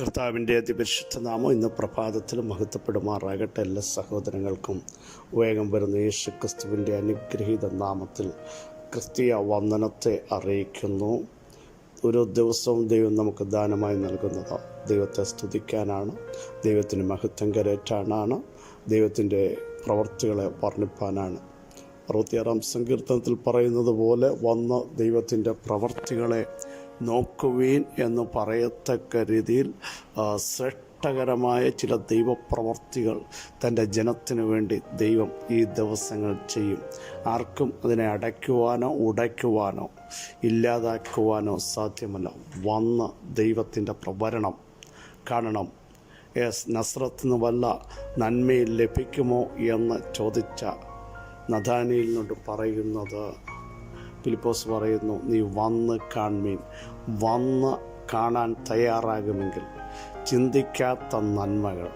കർത്താവിന്റെ അതിപരിശുദ്ധ നാമം ഇന്ന് പ്രഭാതത്തിൽ മഹത്വപ്പെടുമാറാകട്ടെ എല്ലാ സഹോദരങ്ങൾക്കും. വേഗം വരുന്ന യേശു ക്രിസ്തുവിന്റെ അനുഗ്രഹീത നാമത്തിൽ ക്രിസ്തീയ വന്ദനത്തെ അറിയിക്കുന്നു. ഒരു ദിവസവും ദൈവം നമുക്ക് ദാനമായി നൽകുന്നത് ദൈവത്തെ സ്തുതിക്കാനാണ് ദൈവത്തിന് മഹത്വം കരേറ്റാനാണ് ദൈവത്തിന്റെ പ്രവർത്തികളെ വർണിപ്പാനാണ്. അറുപത്തിയാറാം സങ്കീർത്തനത്തിൽ പറയുന്നത് പോലെ വന്ന ദൈവത്തിന്റെ പ്രവർത്തികളെ നോക്കുവീൻ എന്ന് പറയത്തക്ക രീതിയിൽ ശ്രേഷ്ഠകരമായ ചില ദൈവപ്രവർത്തികൾ തന്റെ ജനത്തിനു വേണ്ടി ദൈവം ഈ ദിവസങ്ങൾ ചെയ്യും. ആർക്കും അതിനെ അടയ്ക്കുവാനോ ഉടയ്ക്കുവാനോ ഇല്ലാതാക്കുവാനോ സാധ്യമല്ല. വന്ന് ദൈവത്തിന്റെ പ്രവരണം കാണണം. എസ് നസ്രത്ത് നിന്ന് വല്ല നന്മയിൽ ലഭിക്കുമോ എന്ന് ചോദിച്ച നദാനിയിലിനോട് പറയുന്നത് ഫിലിപ്പോസ് പറയുന്നു നീ വന്ന് കാൺമീൻ. വന്ന് കാണാൻ തയ്യാറാകുമെങ്കിൽ ചിന്തിക്കാത്ത നന്മകൾ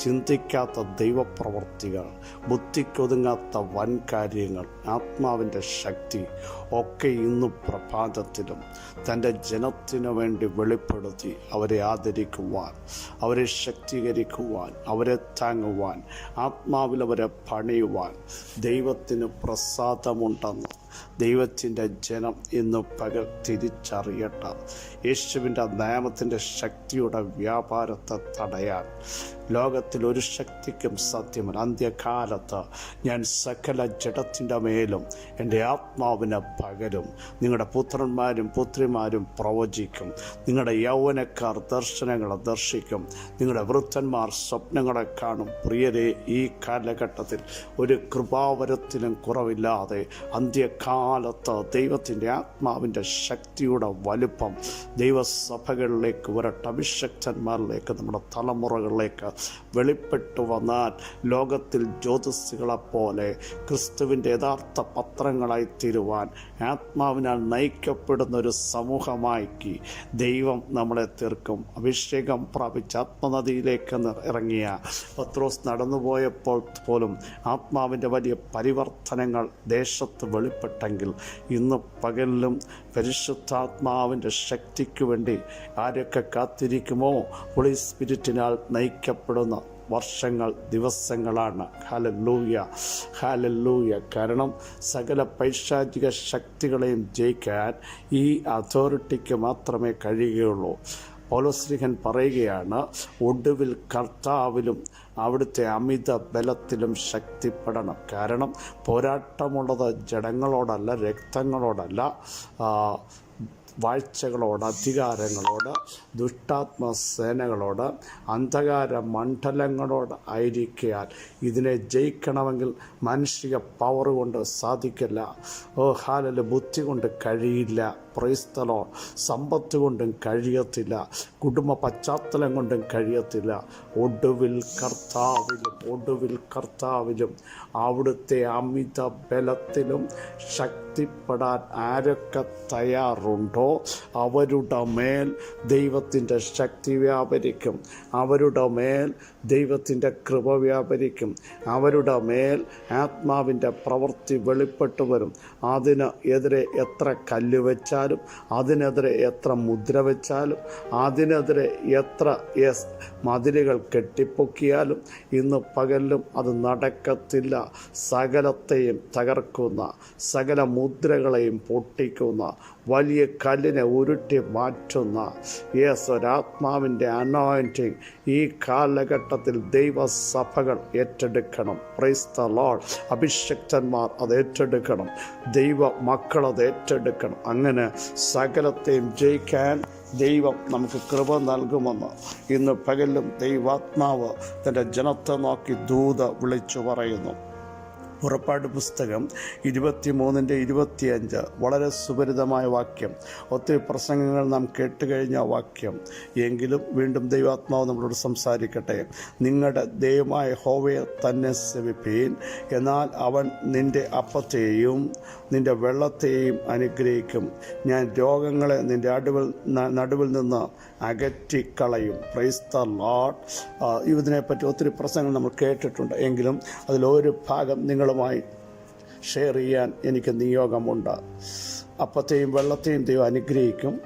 ചിന്തിക്കാത്ത ദൈവപ്രവർത്തികൾ ബുദ്ധിക്കൊതുങ്ങാത്ത വൻ കാര്യങ്ങൾ ആത്മാവിന്റെ ശക്തി ഒക്കെ ഇന്ന് പ്രഭാതത്തിലും തന്റെ ജനത്തിനു വേണ്ടി വെളിപ്പെടുത്തി അവരെ ആദരിക്കുവാൻ അവരെ ശക്തീകരിക്കുവാൻ അവരെ താങ്ങുവാൻ ആത്മാവിൽ അവരെ പണിയുവാൻ ദൈവത്തിന് പ്രസാദമുണ്ടെന്ന് ദൈവത്തിന്റെ ജനം ഇന്ന് പകൽ തിരിച്ചറിയട്ടെ. യേശുവിന്റെ നാമത്തിന്റെ ശക്തിയുടെ വ്യാപാരത്തെ തടയാൻ ലോകത്തിൽ ഒരു ശക്തിക്കും സാധ്യമല്ല അന്ത്യകാലത്ത് ഞാൻ സകല ജഡത്തിന്റെ മേലും എന്റെ ആത്മാവിനെ പകരും. നിങ്ങളുടെ പുത്രന്മാരും പുത്രിമാരും പ്രവചിക്കും. നിങ്ങളുടെ യൗവനക്കാർ ദർശനങ്ങളെ ദർശിക്കും. നിങ്ങളുടെ വൃദ്ധന്മാർ സ്വപ്നങ്ങളെ കാണും. പ്രിയരെ ഈ കാലഘട്ടത്തിൽ ഒരു കൃപാവരത്തിനും കുറവില്ലാതെ അന്ത്യകാലത്ത് ദൈവത്തിന്റെ ആത്മാവിന്റെ ശക്തിയുടെ വലുപ്പം ദൈവസഭകളിലേക്ക് വരട്ടെ. അഭിഷക്തന്മാരിലേക്ക് നമ്മുടെ തലമുറകളിലേക്ക് വെളിപ്പെട്ടു വന്നാൽ ലോകത്തിൽ ജ്യോതിസുകളെപ്പോലെ ക്രിസ്തുവിന്റെ യഥാർത്ഥ പത്രങ്ങളായി തീരുവാൻ ആത്മാവിനാൽ നയിക്കപ്പെടുന്ന ഒരു സമൂഹമാക്കി ദൈവം നമ്മളെ തീർക്കും. അഭിഷേകം പ്രാപിച്ച ആത്മനദിയിലേക്ക് ഇറങ്ങിയ പത്രോസ് നടന്നുപോയപ്പോൾ പോലും ആത്മാവിന്റെ വലിയ പരിവർത്തനങ്ങൾ ദേശത്ത് വെളിപ്പെട്ടെങ്കിൽ ഇന്ന് പകലിലും പരിശുദ്ധാത്മാവിന്റെ ശക്തിക്ക് വേണ്ടി ആരൊക്കെ കാത്തിരിക്കുമോ? ഹോളി സ്പിരിറ്റിനാൽ നയിക്കപ്പെടുന്ന വർഷങ്ങൾ ദിവസങ്ങളാണ്. Hallelujah hallelujah. കാരണം സകല പൈശാചിക ശക്തികളെയും ജയിക്കാൻ ഈ അതോറിറ്റിക്ക് മാത്രമേ കഴിയുകയുള്ളൂ. പൗലോസ്ലിഹൻ പറയുകയാണ് ഒടുവിൽ കർത്താവിലും അവിടുത്തെ അമിത ബലത്തിലും ശക്തിപ്പെടണം. കാരണം പോരാട്ടമുള്ളത് ജഡങ്ങളോടല്ല രക്തങ്ങളോടല്ല. വാഴ്ചകളോട് അധികാരങ്ങളോട് ദുഷ്ടാത്മ സേനകളോട് അന്ധകാര മണ്ഡലങ്ങളോട് ആയിരിക്കാൻ ഇതിനെ ജയിക്കണമെങ്കിൽ മാനുഷിക പവർ കൊണ്ട് സാധിക്കില്ല. ഓ ഹാലല് ബുദ്ധി കൊണ്ട് കഴിയില്ല. പ്രൈസ്തലോ സമ്പത്ത് കൊണ്ടും കഴിയത്തില്ല. കുടുംബ പശ്ചാത്തലം കൊണ്ടും കഴിയത്തില്ല. ഒടുവിൽ കർത്താവിലും ഒടുവിൽ കർത്താവിലും അവിടുത്തെ അമിത ബലത്തിലും ശക്തിപ്പെടാൻ ആരൊക്കെ തയ്യാറുണ്ടോ? അവരുടെ മേൽ ദൈവത്തിന്റെ ശക്തി വ്യാപരിക്കും. അവരുടെ മേൽ ദൈവത്തിന്റെ കൃപ വ്യാപരിക്കും. അവരുടെ മേൽ ആത്മാവിന്റെ പ്രവൃത്തി വെളിപ്പെട്ടു വരും. അതിന് എതിരെ എത്ര കല്ല് വെച്ചാലും അതിനെതിരെ എത്ര മുദ്ര വെച്ചാലും അതിനെതിരെ എത്ര എസ് മതിലുകൾ കെട്ടിപ്പൊക്കിയാലും ഇന്ന് പകലിലും അത് നടക്കത്തില്ല. സകലത്തെയും തകർക്കുന്ന സകല മുദ്രകളെയും പൊട്ടിക്കുന്ന വലിയ കല്ലിനെ ഉരുട്ടി മാറ്റുന്ന യെസ് ഒരാത്മാവിന്റെ അനോയിന്റിങ് ഈ കാലഘട്ടത്തിൽ ദൈവസഭകൾ ഏറ്റെടുക്കണം. പ്രൈസ് ദ ലോഡ് അഭിഷക്തന്മാർ അത് ഏറ്റെടുക്കണം. ദൈവ മക്കൾ അത് ഏറ്റെടുക്കണം. അങ്ങനെ സകലത്തെയും ജയിക്കാൻ ദൈവം നമുക്ക് കൃപ നൽകുമെന്ന് ഇന്ന് പകലും ദൈവാത്മാവ് തന്റെ ജനത്തെ നോക്കി ദൂത വിളിച്ചു പറയുന്നു. പുറപ്പാട് പുസ്തകം ഇരുപത്തി മൂന്നിന്റെ ഇരുപത്തിയഞ്ച്. വളരെ സുപരിതമായ വാക്യം. ഒത്തിരി പ്രസംഗങ്ങൾ നാം കേട്ടുകഴിഞ്ഞ വാക്യം. എങ്കിലും വീണ്ടും ദൈവാത്മാവ് നമ്മളോട് സംസാരിക്കട്ടെ. നിങ്ങളുടെ ദൈവമായ ഹോവയെ തന്നെ സെവിപ്പീൻ. എന്നാൽ അവൻ നിന്റെ അപ്പത്തെയും നിന്റെ വെള്ളത്തെയും അനുഗ്രഹിക്കും. ഞാൻ രോഗങ്ങളെ നിന്റെ അടുവിൽ നടുവിൽ നിന്ന് അകറ്റിക്കളയും. പ്രൈസ് ദ ലോഡ് ഇതിനെപ്പറ്റി ഒത്തിരി പ്രസംഗങ്ങൾ നമ്മൾ കേട്ടിട്ടുണ്ട്. എങ്കിലും അതിലൊരു ഭാഗം നിങ്ങളുമായി ഷെയർ ചെയ്യാൻ എനിക്ക് നിയോഗമുണ്ട്. അപ്പത്തെയും വെള്ളത്തെയും ദൈവം അനുഗ്രഹിക്കും.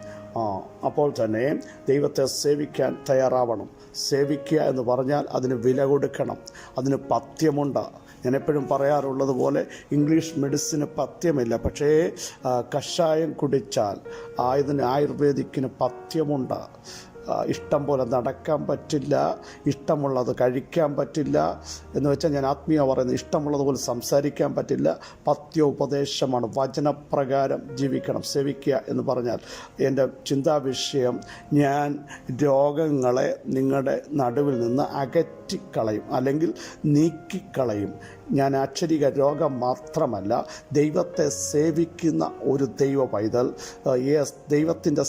അപ്പോൾ തന്നെ ദൈവത്തെ സേവിക്കാൻ തയ്യാറാവണം. സേവിക്കുക എന്ന് പറഞ്ഞാൽ അതിന് വില കൊടുക്കണം. അതിന് പഥ്യമുണ്ട് ഞാൻ എപ്പോഴും പറയാറുള്ളത് പോലെ ഇംഗ്ലീഷ് മെഡിസിന് പഥ്യമില്ല. പക്ഷേ കഷായം കുടിച്ചാൽ ആയതിന് ആയുർവേദിക്കിന് പഥ്യമുണ്ട്. ഇഷ്ടം പോലെ നടക്കാൻ പറ്റില്ല ഇഷ്ടമുള്ളത് കഴിക്കാൻ പറ്റില്ല എന്ന് വെച്ചാൽ ഞാൻ ആത്മീയ പറയുന്നത് ഇഷ്ടമുള്ളതുപോലെ സംസാരിക്കാൻ പറ്റില്ല. പത്യോപദേശമാണ് വചനപ്രകാരം ജീവിക്കണം സേവിക്കുക എന്ന് പറഞ്ഞാൽ എന്റെ ചിന്താ വിഷയം ഞാൻ രോഗങ്ങളെ നിങ്ങളുടെ നടുവിൽ നിന്ന് അകറ്റിക്കളയും അല്ലെങ്കിൽ നീക്കിക്കളയും. ഞാൻ അക്ഷരിക രോഗം മാത്രമല്ല ദൈവത്തെ സേവിക്കുന്ന ഒരു ദൈവ പൈതൽ ദൈവത്തിന്റെ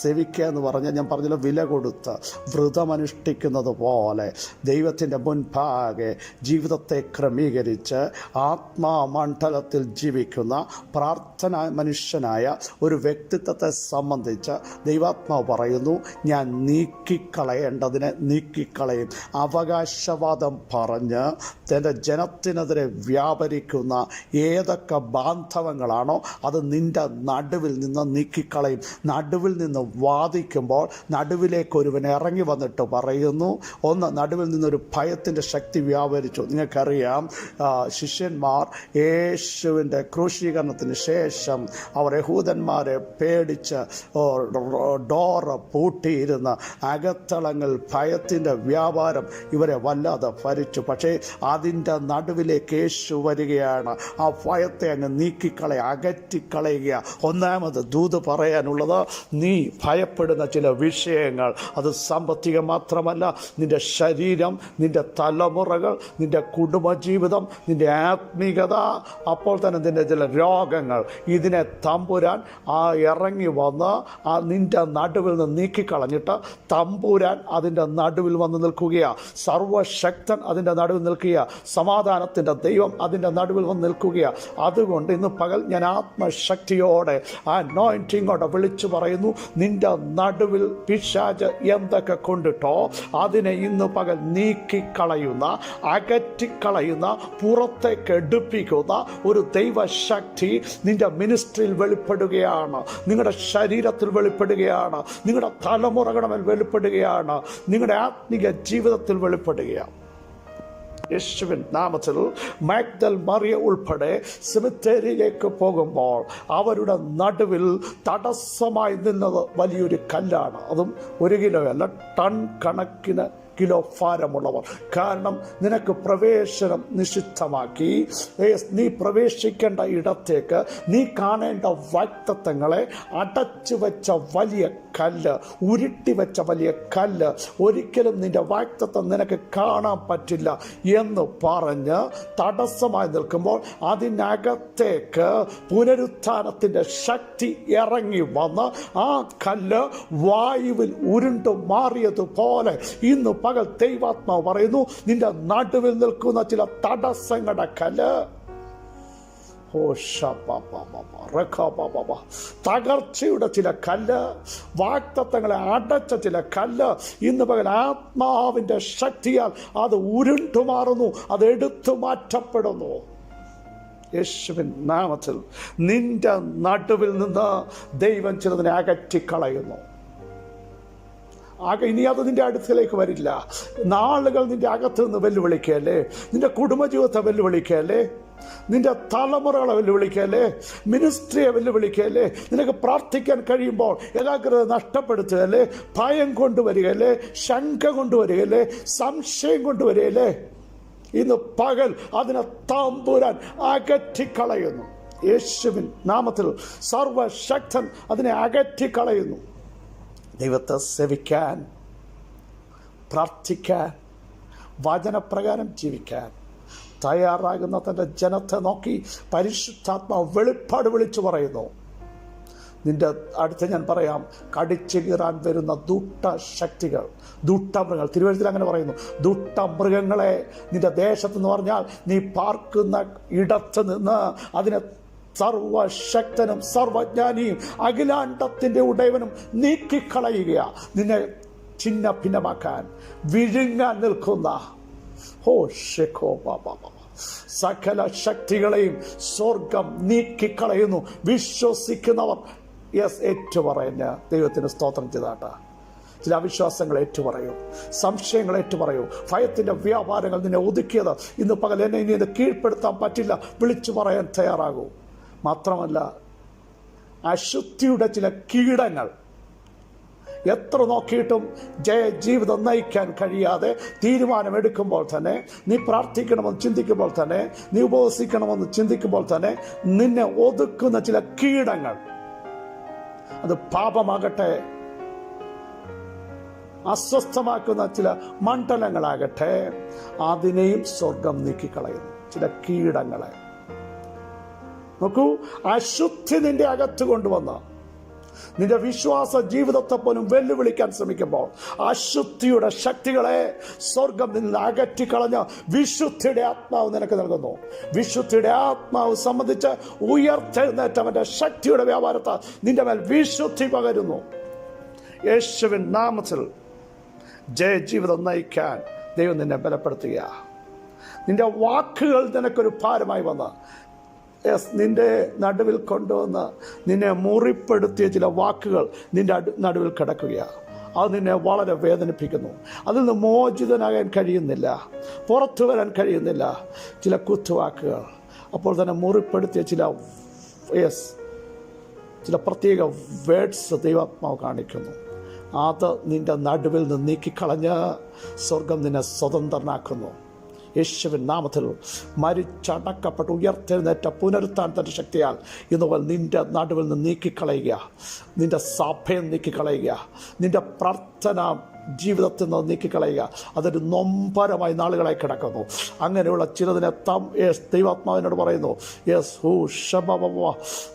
സേവിക്കുക എന്ന് പറഞ്ഞാൽ ഞാൻ പറഞ്ഞല്ലോ വില കൊടുത്ത് വ്രതമനുഷ്ഠിക്കുന്നത് പോലെ ദൈവത്തിന്റെ മുൻപാകെ ജീവിതത്തെ ക്രമീകരിച്ച് ആത്മാമണ്ഡലത്തിൽ ജീവിക്കുന്ന പ്രാർത്ഥന മനുഷ്യനായ ഒരു വ്യക്തിത്വത്തെ സംബന്ധിച്ച് ദൈവാത്മാവ് പറയുന്നു ഞാൻ നീക്കിക്കളയേണ്ടതിനെ നീക്കിക്കളയും. അവകാശവാദം പറഞ്ഞ് തന്റെ ജനത്തിനെതിരെ വ്യാപരിക്കുന്ന ഏതൊക്കെ ബാന്ധവങ്ങളാണോ അത് നിന്റെ നടുവിൽ നിന്ന് നീക്കിക്കളയും. നടുവിൽ നിന്ന് വാദിക്കുമ്പോൾ നടുവിലേക്ക് ഒരുവൻ ഇറങ്ങി വന്നിട്ട് പറയുന്നു. ഒന്ന് നടുവിൽ നിന്നൊരു ഭയത്തിന്റെ ശക്തി വ്യാപരിച്ചു. നിങ്ങൾക്കറിയാം ശിഷ്യന്മാർ യേശുവിന്റെ ക്രൂശീകരണത്തിന് ശേഷം അവർ യഹൂദന്മാരെ പേടിച്ച് ഡോർ പൂട്ടിയിരുന്ന അകത്തളങ്ങൾ ഭയത്തിന്റെ വ്യാപാരം ഇവരെ വല്ലാതെ ഭരിച്ചു. പക്ഷേ അതിന്റെ നടുവിലേക്ക് യേശു വരികയാണ്. ആ ഭയത്തെ അങ്ങ് നീക്കിക്കളയ അകറ്റിക്കളയുക. ഒന്നാമത് ദൂത് പറയാനുള്ളത് നീ ഭയപ്പെടുന്ന ചില വിഷയങ്ങൾ. അത് സാമ്പത്തികം മാത്രമല്ല നിന്റെ ശരീരം നിന്റെ തലമുറകൾ നിന്റെ കുടുംബജീവിതം നിന്റെ ആത്മീകത അപ്പോൾ തന്നെ നിന്റെ ചില രോഗങ്ങൾ. ഇതിനെ തമ്പുരാൻ ആ ഇറങ്ങി വന്ന് ആ നിന്റെ നടുവിൽ നിന്ന് നീക്കിക്കളഞ്ഞിട്ട് തമ്പുരാൻ അതിന്റെ നടുവിൽ വന്ന് നിൽക്കുകയാണ് സർവശക്തൻ അതിന്റെ നടുവിൽ നിൽക്കുക സമാധാനത്തിന്റെ ദൈവം അതിന്റെ നടുവിൽ വന്ന് നിൽക്കുകയാണ് അതുകൊണ്ട് ഇന്ന് പകൽ ഞാൻ ആത്മശക്തിയോടെ ആ നോയിന്റിങ്ങോടെ വിളിച്ചു പറയുന്നു നിന്റെ നടുവിൽ പിശാജ് എന്തൊക്കെ കൊണ്ടിട്ടോ അതിനെ ഇന്ന് പകൽ നീക്കിക്കളയുന്ന അകറ്റിക്കളയുന്ന പുറത്തേക്ക് എടുപ്പിക്കുന്ന ഒരു ദൈവശക്തി നിന്റെ മിനിസ്ട്രിയിൽ വെളിപ്പെടുകയാണ്. നിങ്ങളുടെ ശരീരത്തിൽ വെളിപ്പെടുകയാണ്. നിങ്ങളുടെ തലമുറകളുടെ മേൽ വെളിപ്പെടുകയാണ്. നിങ്ങളുടെ ആത്മീക ജീവിതത്തിൽ വെളിപ്പെടുകയാണ്. യേശുവിൻ നാമത്തിൽ മാഗ്ദൽ മറിയ ഉൾപ്പെടെ സെമിത്തേരിയിലേക്ക് പോകുമ്പോൾ അവരുടെ നടുവിൽ തടസ്സമായി നിന്നത് വലിയൊരു കല്ലാണ്. അതും ഒരു കിലോ അല്ല ടൺ കണക്കിന് കിലോ ഭാരമുള്ളവർ. കാരണം നിനക്ക് പ്രവേശനം നിഷിദ്ധമാക്കി. നീ പ്രവേശിക്കേണ്ട ഇടത്തേക്ക് നീ കാണേണ്ട വാക്തത്വങ്ങളെ അടച്ചു വെച്ച വലിയ കല്ല് ഉരുട്ടി വെച്ച വലിയ കല്ല് ഒരിക്കലും നിന്റെ വാക്തത്വം നിനക്ക് കാണാൻ പറ്റില്ല എന്ന് പറഞ്ഞ് തടസ്സമായി നിൽക്കുമ്പോൾ അതിനകത്തേക്ക് പുനരുത്ഥാനത്തിന്റെ ശക്തി ഇറങ്ങി വന്ന് ആ കല്ല് വായുവിൽ ഉരുണ്ടു മാറിയതുപോലെ ഇന്ന് പകൽ ദൈവാത്മാവ് പറയുന്നു നിന്റെ നടുവിൽ നിൽക്കുന്ന ചില തടസ്സങ്ങളുടെ കൽ. തകർച്ചയുടെ ചില കല്ല് വാക്തത്വങ്ങളെ അടച്ച ചില കല്ല്. ഇന്ന് പകൽ ആത്മാവിന്റെ ശക്തിയാൽ അത് ഉരുണ്ടുമാറുന്നു അത് എടുത്തു മാറ്റപ്പെടുന്നു. യേശുവിൻ നാമത്തിൽ നിന്റെ നടുവിൽ നിന്ന് ദൈവം ചിലതിനെ അകറ്റിക്കളയുന്നു. ആകെ ഇനി അത് നിന്റെ അടുത്തിലേക്ക് വരില്ല. നാളുകൾ നിന്റെ അകത്ത് നിന്ന് വെല്ലുവിളിക്കല്ലേ നിന്റെ കുടുംബജീവിതത്തെ വെല്ലുവിളിക്കല്ലേ നിന്റെ തലമുറകളെ വെല്ലുവിളിക്കല്ലേ മിനിസ്ട്രിയെ വെല്ലുവിളിക്കല്ലേ നിനക്ക് പ്രാർത്ഥിക്കാൻ കഴിയുമ്പോൾ ഏകാഗ്രത നഷ്ടപ്പെടുത്തുകയല്ലേ? ഭയം കൊണ്ടുവരികയല്ലേ? ശങ്ക കൊണ്ടുവരികയല്ലേ? സംശയം കൊണ്ടുവരികയല്ലേ? ഇന്ന് പകൽ അതിനെ താമ്പൂരാൻ അകറ്റിക്കളയുന്നു. യേശുവിൻ നാമത്തിൽ സർവശക്തൻ അതിനെ അകറ്റിക്കളയുന്നു. ദൈവത്തെ സേവിക്കാൻ പ്രാർത്ഥിക്കാൻ വചനപ്രകാരം ജീവിക്കാൻ. തയ്യാറാകുന്ന തന്റെ ജനത്തെ നോക്കി പരിശുദ്ധാത്മാവ് വെളിപ്പാട് വിളിച്ചു പറയുന്നു. നിന്റെ അടുത്ത് ഞാൻ പറയാം കടിച്ചു കീറാൻ വരുന്ന ദുഷ്ട ശക്തികൾ ദുഷ്ടമൃഗങ്ങൾ. തിരുവനന്തപുരത്തിൽ അങ്ങനെ പറയുന്നു ദുട്ടമൃഗങ്ങളെ നിന്റെ ദേശത്തെന്ന് പറഞ്ഞാൽ നീ പാർക്കുന്ന ഇടത്ത് നിന്ന് അതിനെ സർവശക്തനും സർവജ്ഞാനിയും അഖിലാണ്ടത്തിന്റെ ഉടയവനും നീക്കിക്കളയുക നിന്നെ ചിന്ന ഭിന്നമാക്കാൻ വിഴുങ്ങാൻ നിൽക്കുന്ന. ഹോ ഷെഖോ ബാബാ സകല ശക്തികളെയും സ്വർഗം നീക്കിക്കളയുന്നു. വിശ്വസിക്കുന്നവർ യെസ് ഏറ്റുപറയുന്ന ദൈവത്തിന് സ്തോത്രം ചെയ്താട്ടാ. ചില അവിശ്വാസങ്ങൾ ഏറ്റുപറയൂ. സംശയങ്ങൾ ഏറ്റുപറയൂ. ഭയത്തിന്റെ വ്യാപാരങ്ങൾ നിന്നെ ഒതുക്കിയത്. ഇന്ന് പകൽ എന്നെ ഇനി ഇത് കീഴ്പ്പെടുത്താൻ പറ്റില്ല. വിളിച്ചു പറയാൻ തയ്യാറാകൂ. മാത്രമല്ല അശുദ്ധിയുടെ ചില കീടങ്ങൾ. എത്ര നോക്കിയിട്ടും ജയ ജീവിതം നയിക്കാൻ കഴിയാതെ തീരുമാനമെടുക്കുമ്പോൾ തന്നെ നീ പ്രാർത്ഥിക്കണമെന്ന് ചിന്തിക്കുമ്പോൾ തന്നെ നീ ഉപവസിക്കണമെന്ന് ചിന്തിക്കുമ്പോൾ തന്നെ നിന്നെ ഒതുക്കുന്ന ചില കീടങ്ങൾ. അത് പാപമാകട്ടെ അസ്വസ്ഥമാക്കുന്ന ചില മണ്ഡലങ്ങളാകട്ടെ അതിനെയും സ്വർഗം നീക്കിക്കളയുന്നു. ചില കീടങ്ങളെ. നോക്കൂ അശുദ്ധി നിന്റെ അകത്ത് കൊണ്ടുവന്ന. നിന്റെ വിശ്വാസ ജീവിതത്തെ പോലും വെല്ലുവിളിക്കാൻ ശ്രമിക്കുമ്പോൾ അശുദ്ധിയുടെ ശക്തികളെ സ്വർഗം നിന്ന് അകറ്റിക്കളഞ്ഞ വിശുദ്ധിയുടെ ആത്മാവ് നിനക്ക് നൽകുന്നു. വിശുദ്ധിയുടെ ആത്മാവ് സംബന്ധിച്ച് ഉയർത്തെഴുന്നേറ്റവന്റെ ശക്തിയുടെ വ്യാപാരത്തെ നിന്റെ മേൽ വിശുദ്ധി പകരുന്നു. യേശുവിൻ നാമത്തിൽ ജയ ജീവിതം നയിക്കാൻ ദൈവം നിന്നെ ബലപ്പെടുത്തുക നിന്റെ വാക്കുകൾ നിനക്കൊരു ഭാരമായി വന്ന് യെസ് നിന്റെ നടുവിൽ കൊണ്ടുവന്ന് നിന്നെ മുറിപ്പെടുത്തിയ ചില വാക്കുകൾ അടു- നടുവിൽ കിടക്കുകയാണ്. അത് നിന്നെ വളരെ വേദനിപ്പിക്കുന്നു. അതിൽ നിന്ന് മോചിതനാകാൻ കഴിയുന്നില്ല. പുറത്തു വരാൻ കഴിയുന്നില്ല. ചില കുത്തുവാക്കുകൾ. അപ്പോൾ തന്നെ മുറിപ്പെടുത്തിയ ചില യെസ് ചില പ്രത്യേക വേഡ്സ് ദൈവാത്മാവ് കാണിക്കുന്നു. അത് നിന്റെ നടുവിൽ നിന്ന് നീക്കിക്കളഞ്ഞ് സ്വർഗം നിന്നെ സ്വതന്ത്രനാക്കുന്നു. യേശുവിൻ നാമത്തിൽ മരിച്ചടക്കപ്പെട്ട് ഉയർത്തെഴുന്നേറ്റ പുനരുത്ഥാനത്തിന്റെ ശക്തിയാൽ ഇന്ന് മുതൽ നിന്റെ നടുവിൽ നിന്ന് നീക്കിക്കളയുക. നിന്റെ സഭയിൽ നീക്കിക്കളയുക. നിന്റെ പ്രാർത്ഥന ജീവിതത്തിൽ നിന്ന് നീക്കിക്കളയുക. അതൊരു നൊമ്പരമായി നാളുകളായി കിടക്കുന്നു. അങ്ങനെയുള്ള ചിലതിനെ തം യേസ് ദൈവാത്മാവിനോട് പറയുന്നു യേസ് ഹൂ ഷബ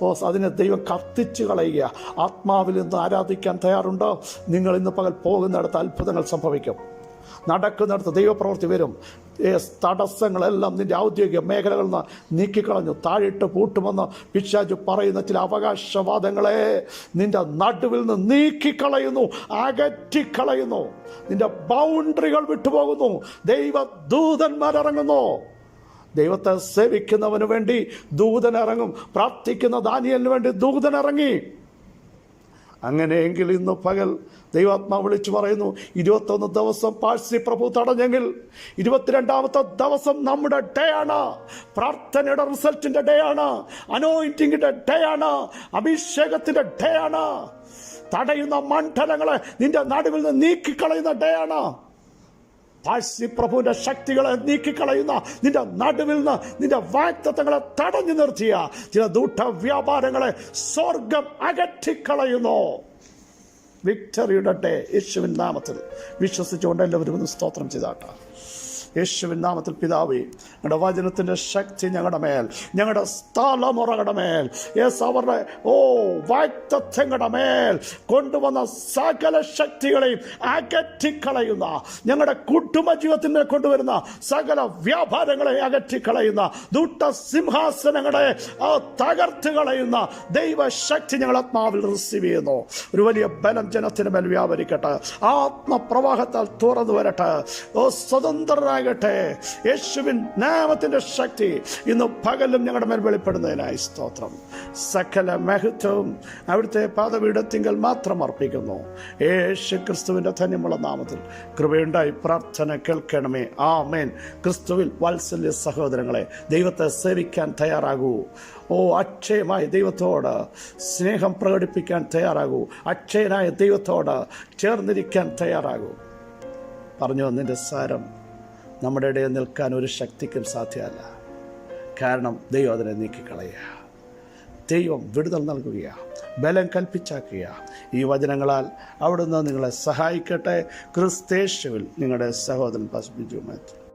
ഓ അതിനെ ദൈവം കത്തിച്ച് കളയുക. ആത്മാവിൽ നിന്ന് ആരാധിക്കാൻ തയ്യാറുണ്ടോ? നിങ്ങൾ ഇന്ന് പകൽ പോകുന്നിടത്ത് അത്ഭുതങ്ങൾ സംഭവിക്കും. നടക്കുന്നിടത്ത് ദൈവപ്രവൃത്തി വരും. തടസ്സങ്ങളെല്ലാം നിന്റെ ഔദ്യോഗിക മേഖലകളിൽ നിന്ന് നീക്കിക്കളഞ്ഞു. താഴിട്ട് പൂട്ടുമെന്ന് പിശാജു പറയുന്ന ചില അവകാശവാദങ്ങളെ നിന്റെ നടുവിൽ നിന്ന് നീക്കിക്കളയുന്നു അകറ്റിക്കളയുന്നു. നിന്റെ ബൗണ്ടറികൾ വിട്ടുപോകുന്നു. ദൈവ ദൂതന്മാരിറങ്ങുന്നു ദൈവത്തെ സേവിക്കുന്നവന് വേണ്ടി ദൂതനിറങ്ങും പ്രാർത്ഥിക്കുന്ന ദാനിയലിന് വേണ്ടി ദൂതൻ ഇറങ്ങി. അങ്ങനെയെങ്കിൽ ഇന്ന് പകൽ ദൈവാത്മാ വിളിച്ചു പറയുന്നു ഇരുപത്തൊന്ന് ദിവസം പാഴ്സി പ്രഭു തടഞ്ഞെങ്കിൽ ഇരുപത്തിരണ്ടാമത്തെ ദിവസം നമ്മുടെ ഡേ ആണ്. പ്രാർത്ഥനയുടെ റിസൾട്ടിന്റെ ഡേ ആണ്. അനോയിന്റിങ്ങിന്റെ ഡേ ആണ്. അഭിഷേകത്തിന്റെ ഡേ ആണ്. തടയുന്ന മണ്ഡലങ്ങളെ നിന്റെ നടുവിൽ നിന്ന് നീക്കിക്കളയുന്ന ഡേ ആണ്. പാഴ്സി പ്രഭുവിന്റെ ശക്തികളെ നീക്കിക്കളയുന്ന നിന്റെ നടുവിൽ നിന്ന് നിന്റെ വാക്തത്വങ്ങളെ തടഞ്ഞു നിർത്തിയ ചില ദൂഢ വ്യാപാരങ്ങളെ സ്വർഗം അകറ്റിക്കളയുന്നു. വിക്ടറിയുടെ യേശുവിൻ നാമത്തിൽ വിശ്വസിച്ചുകൊണ്ട് എല്ലാവരും ഒന്ന് സ്തോത്രം ചെയ്താട്ട. യേശുവിൻ നാമത്തിൽ പിതാവേ ഞങ്ങളുടെ വചനത്തിന്റെ ശക്തി ഞങ്ങളുടെ മേൽ ഞങ്ങളുടെ സ്ഥലമുറകളുടെ മേൽ യേസ് അവരുടെ ഓ വാക്തത്വങ്ങളുടെ മേൽ കൊണ്ടുവന്ന സകല ശക്തികളെയും അകറ്റിക്കളയുന്ന ഞങ്ങളുടെ കുടുംബ ജീവിതത്തിന്മേൽ കൊണ്ടുവരുന്ന സകല വ്യാപാരങ്ങളെ അകറ്റിക്കളയുന്ന ദുട്ട സിംഹാസനങ്ങളെ തകർത്ത് കളയുന്ന ദൈവശക്തി ഞങ്ങൾ ആത്മാവിൽ റിസീവ് ചെയ്യുന്നു. ഒരു വലിയ ബലം ജനത്തിന് മേൽ വ്യാപരിക്കട്ടെ. ആത്മപ്രവാഹത്താൽ തുറന്നു വരട്ടെ. ഓ സ്വതന്ത്രരാകട്ടെ യേശുവിൻ നാമത്തിന്റെ ശക്തി ഇന്ന് പകലും ഞങ്ങളുടെ മേൽ വെളിപ്പെടുന്നതിനായി സ്തോത്രം. സകല മഹത്വവും അവിടുത്തെ പാദപീഠത്തിങ്കൽ മാത്രം അർപ്പിക്കുന്നു. യേശു ക്രിസ്തുവിന്റെ ധന്യമുള്ള നാമത്തിൽ കൃപയുണ്ടായി പ്രാർത്ഥന കേൾക്കണമേ. ആമേൻ. ക്രിസ്തുവിൽ വാത്സല്യ സഹോദരങ്ങളെ ദൈവത്തെ സേവിക്കാൻ തയ്യാറാകൂ. ഓ അക്ഷയമായ ദൈവത്തോട് സ്നേഹം പ്രകടിപ്പിക്കാൻ തയ്യാറാകൂ. അക്ഷയനായ ദൈവത്തോട് ചേർന്നിരിക്കാൻ തയ്യാറാകൂ. പറഞ്ഞു വന്നതിന്റെ സാരം നമ്മുടെ ഇടയിൽ നിൽക്കാൻ ഒരു ശക്തിക്കും സാധ്യമല്ല. കാരണം ദൈവം അതിനെ നീക്കിക്കളയുക. ദൈവം വിടുതൽ നൽകുക ബലം കൽപ്പിച്ചാക്കുക. ഈ വചനങ്ങളാൽ അവിടുന്ന് നിങ്ങളെ സഹായിക്കട്ടെ. ക്രിസ്തേശുവിൽ നിങ്ങളുടെ സഹോദരൻ പസ്ബിജു മാത്യു